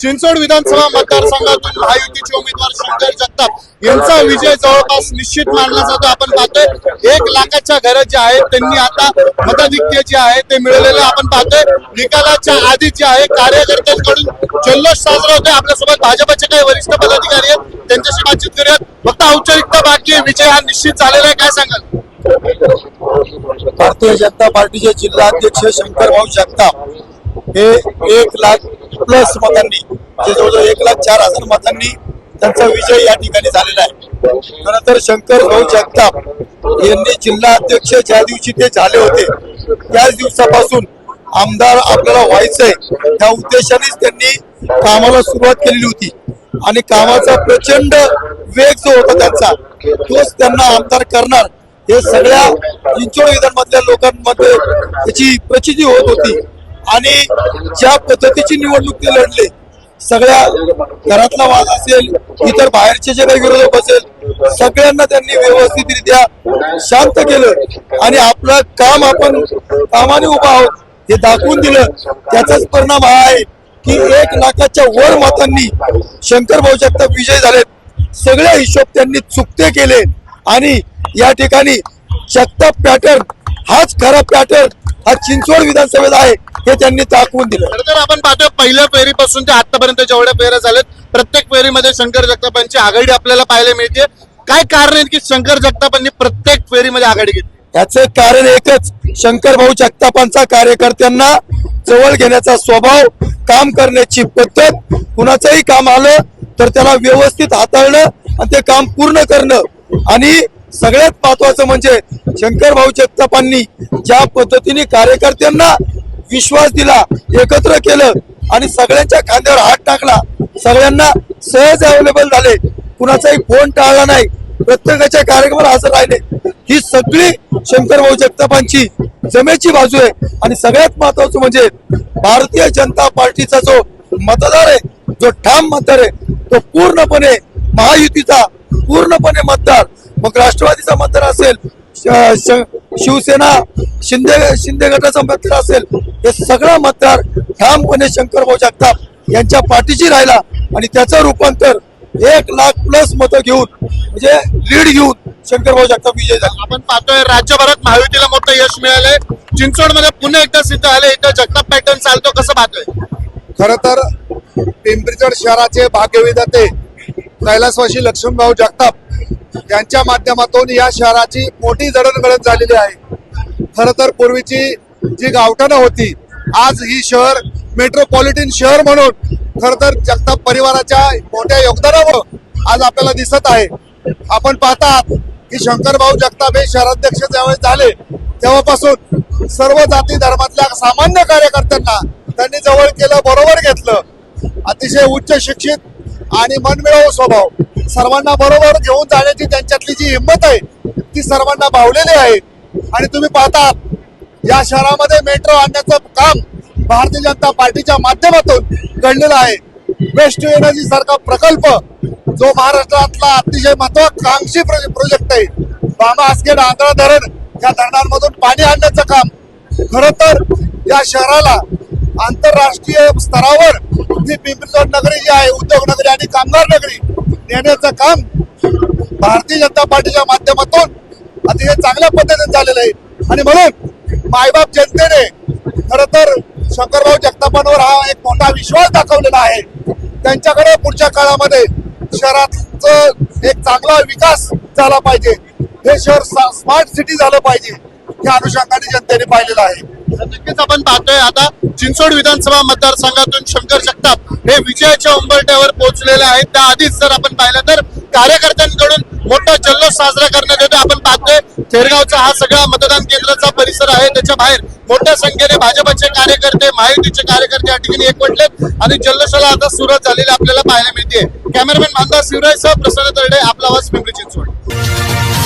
चिंचवड विधानसभा मतदारसंघातून महायुतीचे उमेदवार शंकर जगताप यांचा विजय जवळपास निश्चित मानला जातो. आपण पाहतोय एक लाखाच्या घरं जे आहेत त्यांनी आता मताधिक्य जे आहे ते मिळवलेलं आपण पाहतोय. निकालाच्या आधी जे आहे कार्यकर्त्यांकडून जल्लोष साजरा होतोय. आपल्यासोबत भाजपचे काही वरिष्ठ पदाधिकारी आहेत. त्यांच्याशी बातचीत करूयात. फक्त औपचारिकता बाकी विजय हा निश्चित झालेला आहे. काय सांगाल? भारतीय जनता पार्टीचे जिल्हाध्यक्ष शंकर भाऊ जगताप हे एक लाख प्लस मतांनी म्हणजे जवळजवळ एक लाख चार हजार मतांनी त्यांचा विजय या ठिकाणी झालेला आहे. खरंतर शंकर भाऊ जगताप यांनी जिल्हा अध्यक्ष ज्या दिवशी ते झाले होते त्याच दिवसापासून आमदार आपल्याला व्हायचंय त्या उद्देशानेच त्यांनी कामाला सुरुवात केलेली होती. आणि कामाचा प्रचंड वेग जो होता त्यांचा तोच त्यांना आमदार करणार हे सगळ्या चिंचोड विधानमधल्या लोकांमध्ये त्याची प्रचिती होत होती. आणि ज्या पद्धतीची निवडणूक ते लढले सगळ्या घरातला वाद असेल इतर बाहेरचे जे काही विरोधक असेल सगळ्यांना त्यांनी व्यवस्थितरित्या शांत केलं आणि आपलं काम आपण कामाने उभा आहोत हे दाखवून दिलं. त्याचाच परिणाम हा आहे की एक लाखाच्या वर मतांनी शंकर भाऊ जगताप विजय झालेत. सगळे हिशोब त्यांनी चुकते केले आणि या ठिकाणी जगताप पॅटर्न हाच खरा पॅटर्न हा चिंचवड विधानसभेत आहे. हे त्यांनी दाखवून दिलं. तर आपण पाहतोय पहिल्या फेरीपासून ते आतापर्यंत जेवढ्या फेऱ्या झाल्यात प्रत्येक फेरीमध्ये शंकर जगतापांची आघाडी आपल्याला पाहायला मिळते. काय कारण आहे की शंकर जगतापांनी प्रत्येक फेरीमध्ये आघाडी घेतली? याचं कारण एकच शंकर भाऊ जगतापांचा कार्यकर्त्यांना जवळ घेण्याचा स्वभाव काम करण्याची पद्धत कुणाचंही काम आलं तर त्याला व्यवस्थित हाताळणं आणि ते काम पूर्ण करणं. आणि सगळ्यात महत्वाचं म्हणजे शंकर भाऊ जगतापांनी ज्या पद्धतीने कार्यकर्त्यांना विश्वास दिला एकत्र केलं आणि सगळ्यांच्या खांद्यावर हात टाकला. सगळ्यांना सहज अवेलेबल झाले. कुणाचाही फोन टाळला नाही. प्रत्येकाच्या कार्यक्रमाला हजर राहिले. ही सगळी शंकर भाऊ जगतापांची जमेची बाजू आहे. आणि सगळ्यात महत्वाचं म्हणजे भारतीय जनता पार्टीचा जो मतदार आहे जो ठाम मतदार आहे तो पूर्णपणे महायुतीचा पूर्णपणे मतदार. मग राष्ट्रवादीचा मतदार असेल श- श- शिवसेना शिंदे शिंदे गटाचा मतदार असेल हे सगळा मतदार ठामपणे शंकर भाऊ जगताप यांच्या पाठीशी राहिला आणि त्याचं रूपांतर एक लाख प्लस मतं घेऊन म्हणजे लीड घेऊन शंकर भाऊ जगताप विजय झाला. आपण पाहतोय राज्यभरात महायुतीला मोठं यश मिळालंय. चिंचवडमध्ये पुन्हा एकदा सिद्ध आले इथं जगताप पॅटर्न चालतो कसं पाहतोय? खर तर पिंपरीगड शहराचे भाग्यविधाते कैलासवासी लक्ष्मणभाऊ जगताप यांच्या माध्यमातून या शहराची मोठी जडणघडण झालेली आहे. खर तर पूर्वीची जी गावठाणं होती आज ही शहर मेट्रोपॉलिटन शहर म्हणून खर तर जगताप परिवाराच्या मोठ्या योगदानामुळं आज आपल्याला दिसत आहे. आपण पाहतात की शंकरभाऊ जगताप हे शहराध्यक्ष ज्यावेळेस झाले तेव्हापासून सर्व जाती धर्मातल्या सामान्य कार्यकर्त्यांना त्यांनी जवळ केलं बरोबर घेतलं. अतिशय उच्च शिक्षित आणि मनमिळावू स्वभाव. सर्वांना बरोबर घेऊन जाण्याची त्यांच्यातली जी हिंमत आहे ती सर्वांना भावलेली आहे. आणि तुम्ही पाहता या शहरामध्ये मेट्रो आणण्याचं काम भारतीय जनता पार्टीच्या माध्यमातून घडलेलं आहे. वेस्ट एनर्जी सारखा प्रकल्प जो महाराष्ट्रातला अतिशय महत्वाकांक्षी प्रोजेक्ट आहे. बाबा आसखेड आंध्रा धरण या धरणांमधून पाणी आणण्याचं काम. खर तर या शहराला आंतरराष्ट्रीय स्तरावर जी पिंपरीगड नगरी जी आहे उद्योग नगरी आणि कामगार नगरी नेण्याचं काम भारतीय जनता पार्टीच्या माध्यमातून अतिशय चांगल्या पद्धतीने झालेलं आहे. आणि म्हणून मायबाप जनतेने खर तर शंकरभाऊ जगतापांवर हा एक मोठा विश्वास दाखवलेला आहे. त्यांच्याकडे पुढच्या काळामध्ये शहराचं एक चांगला विकास झाला पाहिजे. हे शहर स्मार्ट सिटी झालं पाहिजे. या अनुषंगाने जनतेने पाहिलेलं आहे. नक्कीच आपण पाहतोय आता चिंचवड विधानसभा मतदारसंघातून शंकर जगताप हे विजयाच्या उंबरट्यावर पोहोचलेले आहेत. त्याआधीच जर आपण पाहिलं तर कार्यकर्त्यांकडून मोठा जल्लोष साजरा करण्यात येतो आपण पाहतोय थेरगावचा हा सगळा मतदान केंद्राचा परिसर आहे. त्याच्या बाहेर मोठ्या संख्येने भाजपचे कार्यकर्ते महायुतीचे कार्यकर्ते या ठिकाणी एकवटलेत. आणि जल्लोषाला आता सुरुवात झालेली आपल्याला पाहायला मिळते कॅमेरामॅन भांदा शिवराय सह प्रसन्न तरडे आपला आवाज पिंपरी चिंचवड.